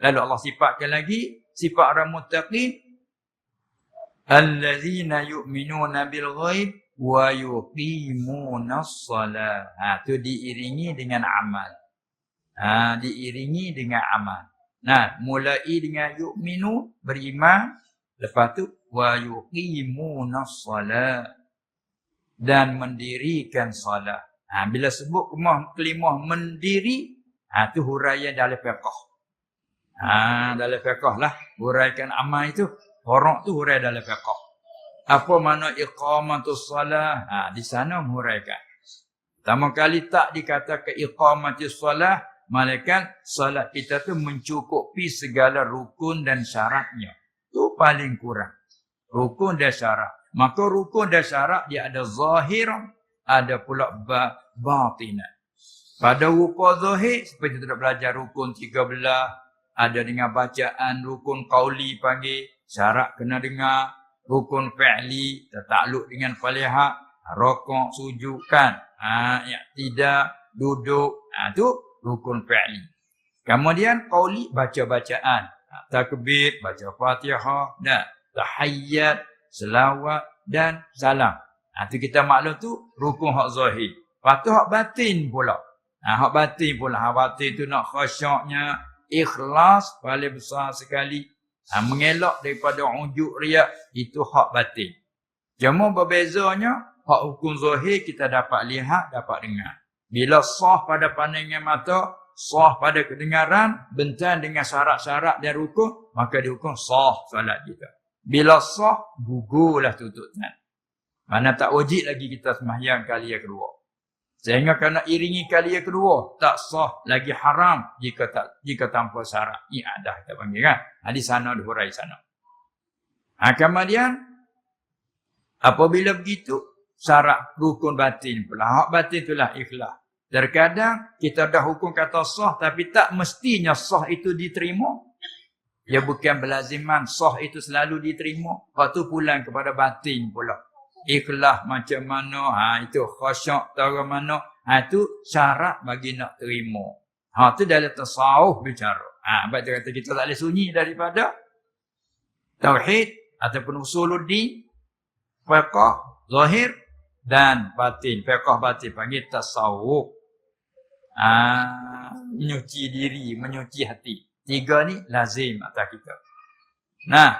Lalu Allah sifatkan lagi sifat orang muttaqin allazina yu'minuna bil ghaib wa yuqimuna shalah. Ha tu diiringi dengan amal. Ha diiringi dengan amal. Nah, mulai dengan yu'minu beriman, lepas tu wa yuqimuna shalah dan mendirikan solat. Ha, bila sebut kemah kelimah mendiri, ha, tu huraian dalam fiqh. Ha, dalam fiqh lah. Huraikan amal itu. Orang tu hurai dalam fiqh. Apa makna iqamatus salah? Ha, di sana huraikan. Pertama kali tak dikatakan iqamatus salah, malaikat salat kita tu mencukupi segala rukun dan syaratnya. Tu paling kurang. Rukun dan syarat. Maka rukun dan syarat dia ada zahir, ada pula batinah. Pada rupa zahir, seperti kita belajar rukun tiga belah, ada dengan bacaan rukun qauli panggil, syarat kena dengar, rukun fi'li, tertakluk dengan falihah, rokok, sujud, kan? Ha, ya, tidak, duduk, ha, tu rukun fi'li. Kemudian qauli baca bacaan, ha, takbir, baca fatihah, dan tahayyat, selawat dan salam. Ha, tu kita maklum tu rukun hak zahir. Lepas tu hak batin pula. Ha, hak batin pula. Hak batin tu nak khasyaknya ikhlas paling besar sekali. Ha, mengelak daripada unjuk riak itu hak batin. Cuma berbezanya hak hukum zahir kita dapat lihat, dapat dengar. Bila sah pada pandangan mata, sah pada kedengaran, bentan dengan syarat-syarat dan rukun, maka dihukum sah salat kita. Bila sah, gugurlah tutupnya. Mana tak wajib lagi kita sembahyang kali yang kedua. Sehingga kena iringi kali yang kedua. Tak sah lagi haram jika tak jika tanpa syarat. Ini ada kita panggil kan. Ha, di sana, di hurai sana. Ha, kemudian, apabila begitu, syarat rukun batin pula. Hak batin itulah ikhlas. Terkadang kita dah hukum kata sah tapi tak mestinya sah itu diterima. Ya bukan belaziman sah itu selalu diterima. Lepas tu pulang kepada batin pula. Ikhlas macam mana. Ha, itu khasyak tahu mana. Ha, itu syarat bagi nak terima. Ha, itu dalam tasawuf bicara. Ha, sebab dia kata kita tak boleh sunyi daripada tauhid ataupun usuluddin, fiqh, zahir dan batin. Fiqh batin panggil tasawuf. Ha, menyuci diri, menyuci hati. Tiga ni lazim atas kita. Nah,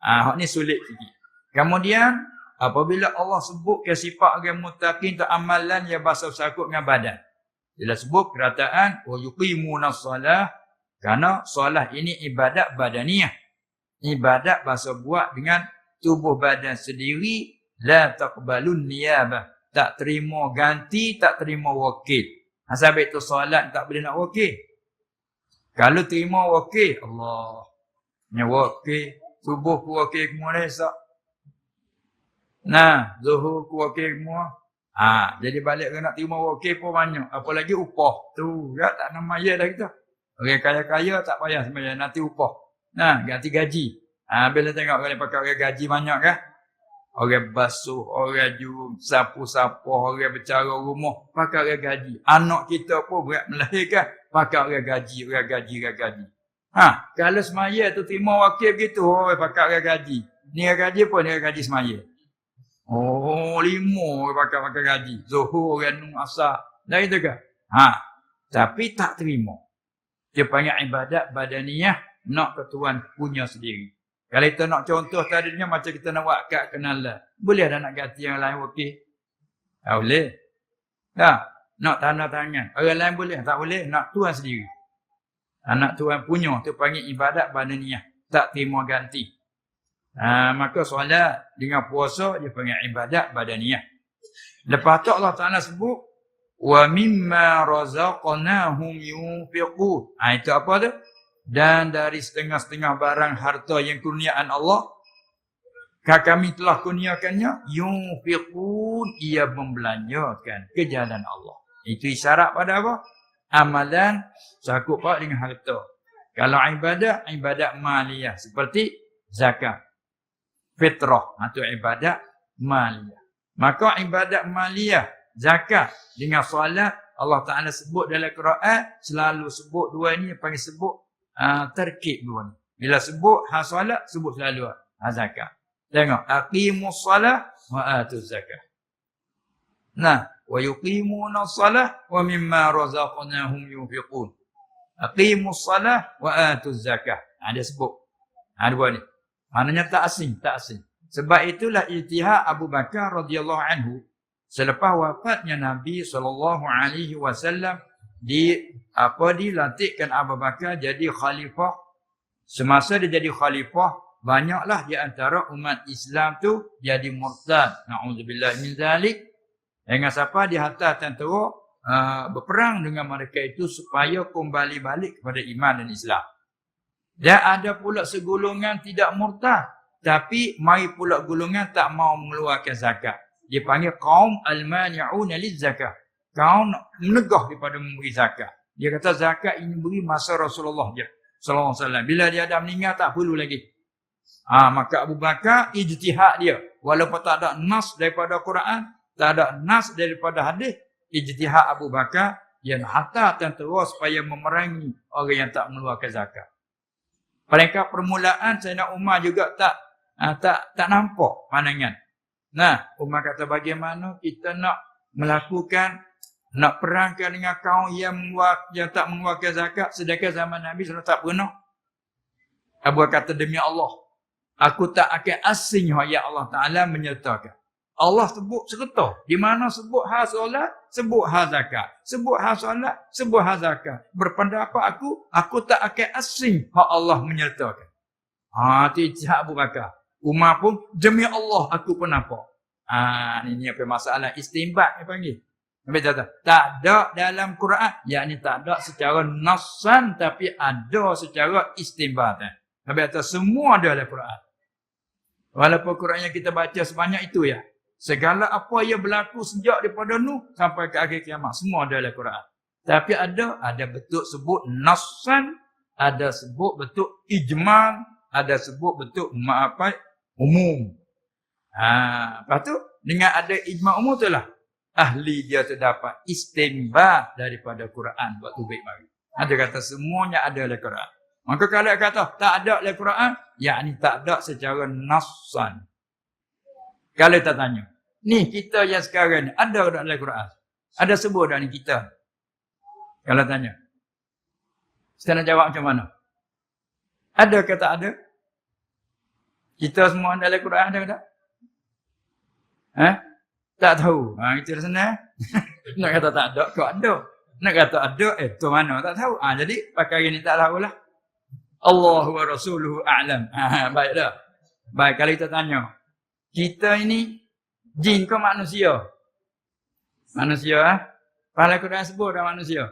ah hak ni sulit sikit. Kemudian apabila Allah sebut ke sifat orang muttaqin tu amalan yang bahasa sakut dengan badan. Bila sebut kerataan wa yuqimuna shalah kerana solat ini ibadat badaniah. Ibadat bahasa buat dengan tubuh badan sendiri la taqbalun niyabah. Tak terima ganti, tak terima wakil. Asal itu solat tak boleh nak wakil. Kalau terima wakil, Allah. Nya wakil, subuh ku wakil semua lesak. Nah, zuhur ku wakil semua. Ha, jadi balik ke nak terima wakil pun banyak. Apalagi upah. Tu, ya tak nama ya dah kita. Orang kaya-kaya tak payah sebenarnya, nanti upah. Nah, ganti gaji. Ha, bila tengok orang pakai orang gaji banyak kan? Orang basuh, orang ju, sapu-sapu, orang bercara rumah, pakai orang gaji. Anak kita pun berat melahirkan, pakai orang gaji, orang gaji, orang gaji. Ha, kalau semaya tu terima wakil begitu, oh, pakai orang gaji. Ni orang gaji pun ni orang gaji semaya. Oh, lima pakai pakai gaji. Zuhur, nung asar. Dah itu ke? Ha, tapi tak terima. Dia panggil ibadat badaniyah, nak ketuan punya sendiri. Kalau kita nak contoh tadinya macam kita nak buat kad kenalan. Boleh ada nak ganti yang lain okey? Tak boleh. Tak. Nak tanda tangan. Orang lain boleh. Tak boleh. Nak tuan sendiri. Anak tuan punya. tu panggil ibadat badaniyah. Tak terima ganti. Ha, maka solat dengan puasa dia panggil ibadat badaniyah. Lepas tu Allah Ta'ala sebut. Wa mimma razaqnahum yunfiqun. Ha, itu apa tu? dan dari setengah-setengah barang harta yang kurniaan Allah kami telah kurniakannya yunfiqun ia membelanjakan ke jalan Allah itu isyarat pada apa amalan cakup pak dengan harta kalau ibadat ibadat maliyah seperti zakat fitrah atau ibadat maliyah maka ibadat maliyah zakat dengan solat Allah Taala sebut dalam Quran selalu sebut dua ini panggil sebut uh, terkib dua ni. Bila sebut ha solat, sebut selalu ha zakat. Tengok, aqimus salah wa atuz zakat. Nah, wa yuqimuna salah wa mimma razaqnahum yunfiqun. Aqimus salah wa atuz zakat. Ha, dia sebut. Ha, dua ni. Maknanya tak asing, tak asing. Sebab itulah itihad Abu Bakar radhiyallahu anhu selepas wafatnya Nabi sallallahu alaihi wasallam di apa dilantikkan Abu Bakar jadi khalifah. Semasa dia jadi khalifah banyaklah di antara umat Islam tu jadi murtad. Naudzubillah min zalik. Dengan siapa? Di hantar tentera uh, berperang dengan mereka itu supaya kembali balik kepada iman dan Islam dan ada pula segolongan tidak murtad tapi mai pula golongan tak mau mengeluarkan zakat. Dia panggil kaum al-mani'un liz-zakah. Kaum menegah daripada memberi zakat. Dia kata zakat ini beri masa Rasulullah je. Sallallahu alaihi wasallam. Bila dia dah meninggal tak perlu lagi. Ha, maka Abu Bakar ijtihad dia. Walaupun tak ada nas daripada Quran, tak ada nas daripada hadis, ijtihad Abu Bakar yang hantar tentera supaya memerangi orang yang tak mengeluarkan zakat. Paling permulaan Sayyidina Umar juga tak ha, tak tak nampak pandangan. Nah, Umar kata bagaimana kita nak melakukan nak perangkan dengan kaum yang menguak, yang tak mengeluarkan zakat sedangkan zaman Nabi sudah tak pernah. Abu kata demi Allah, aku tak akan asing ya Allah Taala menyertakan. Allah sebut serta. Di mana sebut ha solat, sebut ha zakat. Sebut ha solat, sebut ha zakat. Berpendapat aku, aku tak akan asing ha Allah menyertakan. Ha, itu Abu Bakar. Umar pun demi Allah aku pun nampak. Ah ini apa masalah istimbat dia panggil. Nabi kata, tak ada dalam Quran. Yang ini tak ada secara nasan tapi ada secara istimbat. Nabi kata semua ada dalam Quran. Walaupun Quran yang kita baca sebanyak itu ya. Segala apa yang berlaku sejak daripada Nuh sampai ke akhir kiamat. Semua ada dalam Quran. Tapi ada, ada betul sebut nasan. Ada sebut betul ijmal. Ada sebut betul apa umum. Ha, lepas tu dengan ada ijma umum tu lah ahli dia terdapat istimba daripada Quran buat tubik bagi. Ada kata semuanya ada dalam Quran. Maka kalau dia kata tak ada dalam Quran, yakni tak ada secara nassan. Kalau kita tanya, ni kita yang sekarang ni ada dalam Quran? Ada sebut ni kita? Kalau tanya. Saya nak jawab macam mana? Ada ke tak ada? Kita semua dalam Quran ada tak? Ha? Tak tahu. Ha, itu dah senang. Nak kata tak ada, kau ada. Nak kata ada, eh tu mana? Tak tahu. Ha, jadi pakai ini tak tahulah. Allah wa rasuluhu a'lam. Ha, baik dah. Baik, kalau kita tanya. Kita ini jin ke manusia? Manusia, ha? Pahala Quran sebut dah manusia.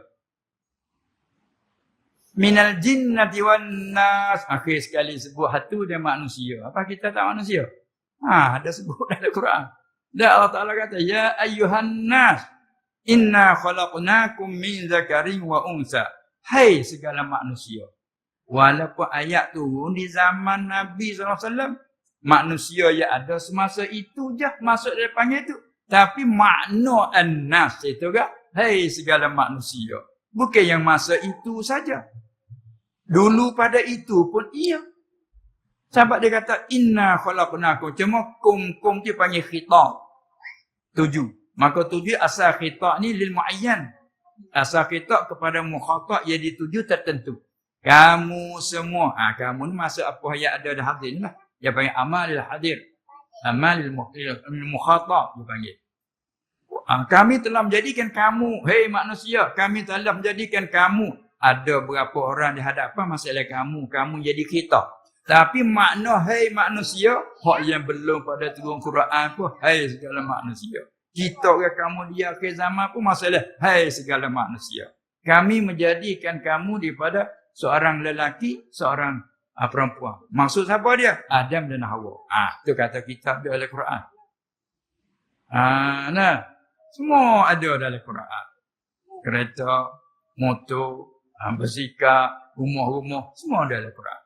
Minal jinnati wan nas. Akhir sekali sebut hatu dia manusia. Apa kita tak manusia? Ha ada sebut dalam Quran. Dan Allah Taala kata ya ayyuhan nas inna khalaqnakum min zakarin wa unsa. Hai segala manusia. Walaupun ayat turun di zaman Nabi SAW manusia yang ada semasa itu je masuk dia panggil itu tapi makna an-nas itu kan hai segala manusia bukan yang masa itu saja Dulu pada itu pun iya. Sahabat dia kata inna khalaqnakum cuma kum kum dia panggil khitab. Tujuh. Maka tujuh asal khitab ni lil muayyan. Asal khitab kepada mukhatab yang dituju tertentu. Kamu semua. Ha, kamu ni masuk apa yang ada dalam hadis ni lah. Dia panggil amalil hadir. Amalil mukhatab dia panggil. Ha, kami telah menjadikan kamu. Hei manusia. Kami telah menjadikan kamu ada berapa orang di hadapan masalah kamu, kamu jadi kita. Tapi makna hai manusia, hak yang belum pada turun Quran pun hai segala manusia. Kita ke kamu di akhir zaman pun masalah hai segala manusia. Kami menjadikan kamu daripada seorang lelaki, seorang uh, perempuan. Maksud siapa dia? Adam dan Hawa. Ah, tu kata kitab di dalam Quran. Ah, nah. Semua ada dalam Quran. Kereta, motor, ha, berzikar, rumah-rumah, semua ada dalam Quran.